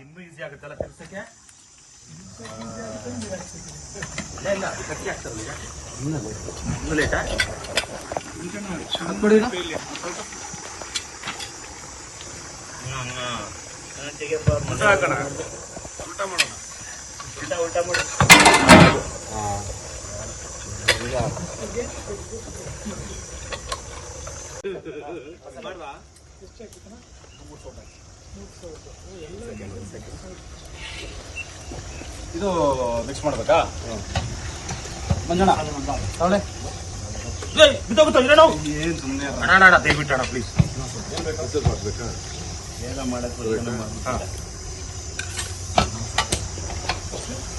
ಇನ್ನೂ ಈಸಿ ಆಗುತ್ತಲ್ಲ ತಿರ್ಸಕ್ಕೆ? ಇಲ್ಲ ಇಲ್ಲ ಗಟ್ಟಿ ಆಗ್ತಾರಲ್ಲ ಈಗ ಇನ್ನೂ ಲೇಟಾ ಉಲ್ಟಾ ಉಲ್ಟಾ ಮಾಡು ಇದು ಮಿಕ್ಸ್ ಮಾಡ್ಬೇಕಾ? ಮಂಜಣ್ಣ ತಾವಳೆ ಏನ್ ಸುಮ್ಮನೆ ಅಣ್ಣ ಅಣ್ಣ ದಯವಿಟ್ಟು ಅಣ್ಣ ಪ್ಲೀಸ್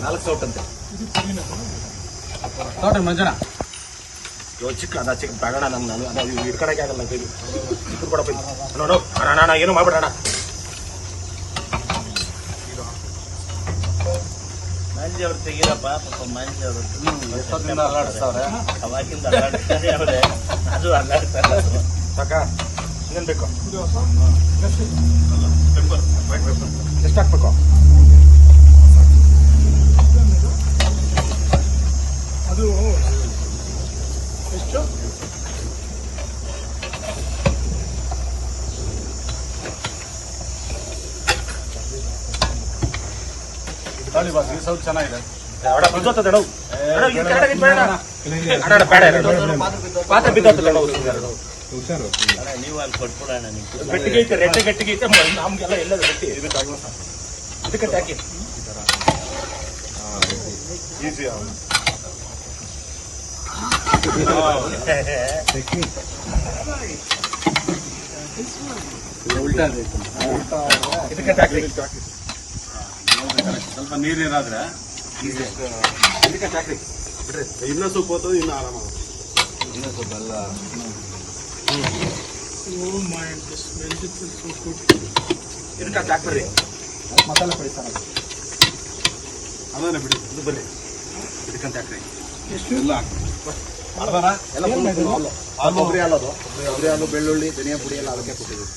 ನಾಲ್ಕು ಸೌಟ್ ಅಂತೆ ತಗೊಳ್ರಿ ಮಂಜಣ್ಣ ಚಿಕ್ಕ ಅದ ಚಿಕ್ಕ ಬೇಡ ನಾನು. ನಾನು ಅದು ಹಿಡ್ಕೊಳಕ್ಕೆ ಆಗಲ್ಲ ಕೈಲಿ ಚಿಕ್ಕ ಕೊಡಪ್ಪ. ನೋಡು ಅಣ್ಣ ಅಣ್ಣ, ಏನು ಮಾಡ್ಬೇಡ ಅಣ್ಣ. ಮಂಜಿ ಅವ್ರು ತೆಗೀರಪ್ಪ ಪಾಪ ಮಂಜಿ ಅವರು. ಎಷ್ಟೊತ್ತಿಂದ ಅಲ್ಲಾಡಿಸ್ತಾವ್ರೆ? ಅವಾಗಿಂದ ಅಲ್ಲಾಡ್ತಾರೆ ಅವ್ರೆ. ಅದು ಅಲ್ಲಾಡ್ತಾರೆ ಅದು. ಸಾಕ ಇನ್ನೇನು ಬೇಕು? ಎಷ್ಟು ಹಾಕ್ಬೇಕು ಅದು ಎಷ್ಟು ತಗೊಳ್ಳಿ ಬಾಸ್ ಈ ಸೌಟ್ ಚೆನ್ನಾಗಿದೆ ಅಡ ಬಿದ್ದೋಗ್ತದೆ ಅಣ್ಣ ಅಣ್ಣ, ಇದು ಕೆಳಗಡೆ ಇದು ಬೇಡ ಅಣ್ಣ. ಅಣ್ಣ, ಈ ಬೇಡ. ಚೆನ್ನಾಗಿದೆ ಪಾತ್ರೆ ನೀವು ಅಲ್ಲಿ ಕೊಟ್ಬಿಡೋಣ ಗಟ್ಟಿಗೆ ಐತೆ ರೆಟ್ಟೆ ಗಟ್ಟಿಗೆ ಐತೆ. ಮ- ನಮ್ಗೆಲ್ಲ ಎಲ್ಲ ಗಟ್ಟಿ. ಇದಕ್ಕೆ ಹಾಕಿ. ಇದಕ್ಕೆ ಹಾಕಿ. ಸ್ವಲ್ಪ ನೀರೇನಾದ್ರೆ ಏನಾದ್ರೆ ಹಾಕಿ ಬಿಡ್ರಿ. ಇನ್ನೂ ಇನ್ನು ಆರಾಮ ಇದಕ್ಕೆ ಹಾಕ್ಬಿಡ್ರಿ. ಮಸಾಲೆ ಪುಡಿ ಸರ್ ಅದನ್ನೇ ಬಿಡಿ ಇದು ಬರ್ರಿ ಇದಕ್ಕಂತ ಹಾಕ್ರಿ. ಎಲ್ಲ full ಹಾಲು. ಆ ಕೊಬ್ಬರಿ ಕೊಬ್ಬರಿ ಹಾಲು. ಬೆಳ್ಳುಳ್ಳಿ ಧನಿಯಾ ಪುಡಿ ಎಲ್ಲ ಅದಕ್ಕೆ ಕೊಟ್ಟಿದ್ದೀವಿ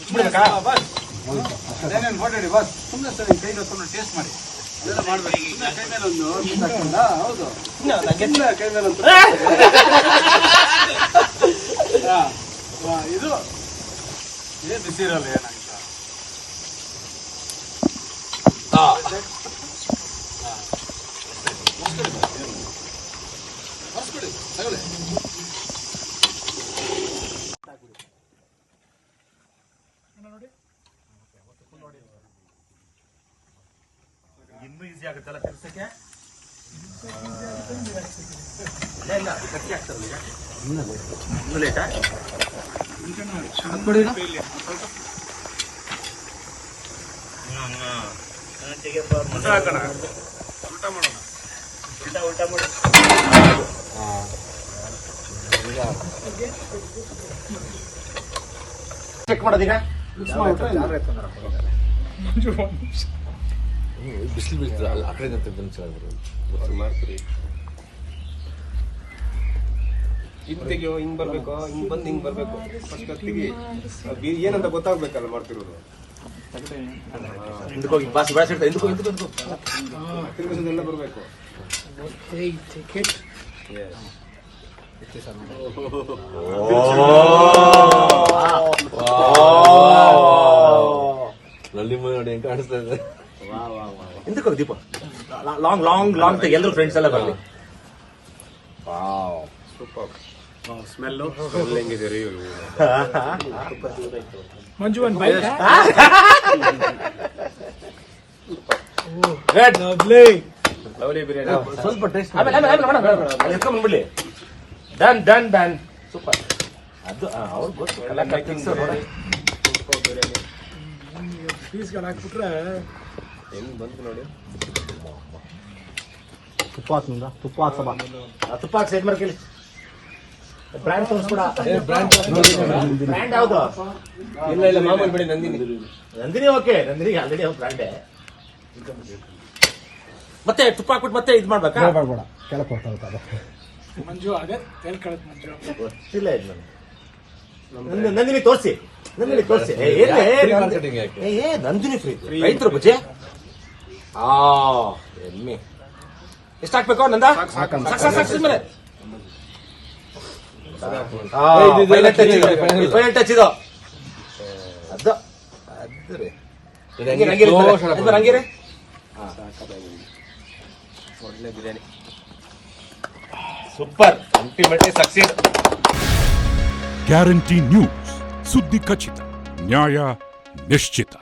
ಬಿಡ್ಬೇಕಾ ಏನೇನು ಓಡಾಡಿ ಬಸ್ ಸುಮ್ಮನೆ ಸರ್ ತೊಗೊಂಡು ಟೇಸ್ಟ್ ಮಾಡಿ ಅದೆಲ್ಲ ಒಂದು piece ಹೌದು ಇದು ಬಿಸಿ ಇನ್ನೂ ಈಸಿ ಆಗುತ್ತಲ್ಲ ತಿರ್ಸಕ್ಕೆ ಇಲ್ಲ ಇಲ್ಲ ಅದು ಗಟ್ಟಿ ಆಗ್ತಾರಲ್ಲ ಈಗ ಇನ್ನೂ ಲೇಟಾ ತೆಗಿಯಪ್ಪ ಉಲ್ಟಾ ಉಲ್ಟಾ ಮಾಡು ಚೆಕ್ ಮಾಡೋದೀಗ? ಬಿಸಿಲು ಬೀಳ್ತದೆ ಅಲ್ಲಿ ಆ ಮಾಡ್ತೀರಿ. ಹಿಂಗ್ ತೆಗಿಯೋ ಹಿಂಗ್ ಬರ್ಬೇಕು ಹಿಂಗ್ ಬಂದ್ ಹಿಂಗ್ ಬರ್ಬೇಕು. ಫಸ್ಟ್ ತೆಗಿ ಏನಂತ ಗೊತ್ತಾಗ್ಬೇಕಲ್ಲ ಮಾಡ್ತಿರೋದು? ಹಿಂದಕ್ಕೆ ಹೋಗಿ ಬಾಸ್ ಇಡ್ತಾ ಹಿಂದಕ್ಕೆ ಹಿಂದಕ್ಕೆ ಹಿಂದಕ್ಕೆ ತಿರುಗಿಸೋದೆಲ್ಲ ಬರ್ಬೇಕು. Hey, take it. ನಲ್ಲಿ ಮನೆ ನೋಡಿ ಹೆಂಗ್ ಕಾಣಿಸ್ತಾ ಇದೆ ಹಿಂದಕ್ಕೆ ಹೋಗಿ ದೀಪ ಲಾಂಗ್ ಲಾಂಗ್ ಲಾಂಗ್ ತೆಗಿ ಎಲ್ಲರೂ ಫ್ರೆಂಡ್ಸ್ ಎಲ್ಲ ಬರಲಿ ಸೂಪರ್ ಸ್ಮೆಲ್ಲು ಹೆಂಗಿದೆ ರೀ Manju, one bite. Red Lovely. Lovely biryani ಸ್ವಲ್ಪ ಟೇಸ್ಟ್ ಆಮೇಲೆ ಆಮೇಲೆ ಆಮೇಲೆ ಡನ್ ಡನ್ ಡನ್ ಸೂಪರ್ ಅದು ಅವ್ರು ಗೊತ್ತು. ನೋಡಿ ಪೀಸ್ಗಳು ಹಾಕ್ಬಿಟ್ರೆ ಹೆಂಗ್ ಬಂತು ನೋಡಿ. ತುಪ್ಪ ಹಾಕ್ನಿಂದ ತುಪ್ಪ ಹಾಕ್ಸಮ್ಮ ಆ ತುಪ್ಪ ಹಾಕಿ ಸೈಡ್ ಮಾಡ್ಕೇಳಿ ಬ್ರ್ಯಾಂಡ್ ತೋರಿಸ್ಬಿಡ ಬ್ರ್ಯಾಂಡ್ ಯಾವುದು? ಇಲ್ಲ ಇಲ್ಲ ಮಾಮೂಲಿ ಬಿಡಿ ನಂದಿನಿ. ನಂದಿನಿ ಓಕೆ ನಂದಿನಿಗೆ ಆಲ್ರೆಡಿ ಅವ್ರ ಬ್ರ್ಯಾಂಡೆ ಮತ್ತೆ ತುಪ್ಪ ಹಾಕ್ಬಿಟ್ಟು ಮತ್ತೆ ಇದು ಮಾಡ್ಬೇಕಾ? ಮಾಡ್ಬೇಡ ಕೆಳಗೆ ಕೊಡ್ತಾ ಮಂಜು ಅದೇ ಹೇಳ್ಕೊಳತ್ ಮಂಜು. ಗೊತ್ತಿಲ್ಲ ಇದು ನಂದಿನಿ ತೋರಿಸಿ. ನಂದಿನಿ ತೋರಿಸಿ. ಏ, ನಂದಿನಿ ಫ್ರೀ ರೈತರು ಬುಜ್ಜೆ? ಆ ಎಮ್ಮೆ. ಎಷ್ಟು ಹಾಕ್ಬೇಕು ನಂದ? ಸಾಕು ಸಾಕು ಸಾಕು. ಮೇಲೆ ಏ, ಇದು- ಇದು ಫೈನಲ್ ಟಚ್ ಇದು ಇದು. ಟಚ್ ಇದು. ಅದು ಅದು ರೀ ಹಂಗೆ ಹಂಗೆ ಹಂಗೆ ಹಂಗೆ ಒಳ್ಳೆ biryani. super ultimately succeed guarantee news ಸುದ್ದಿ ಖಚಿತ ನ್ಯಾಯ ನಿಶ್ಚಿತ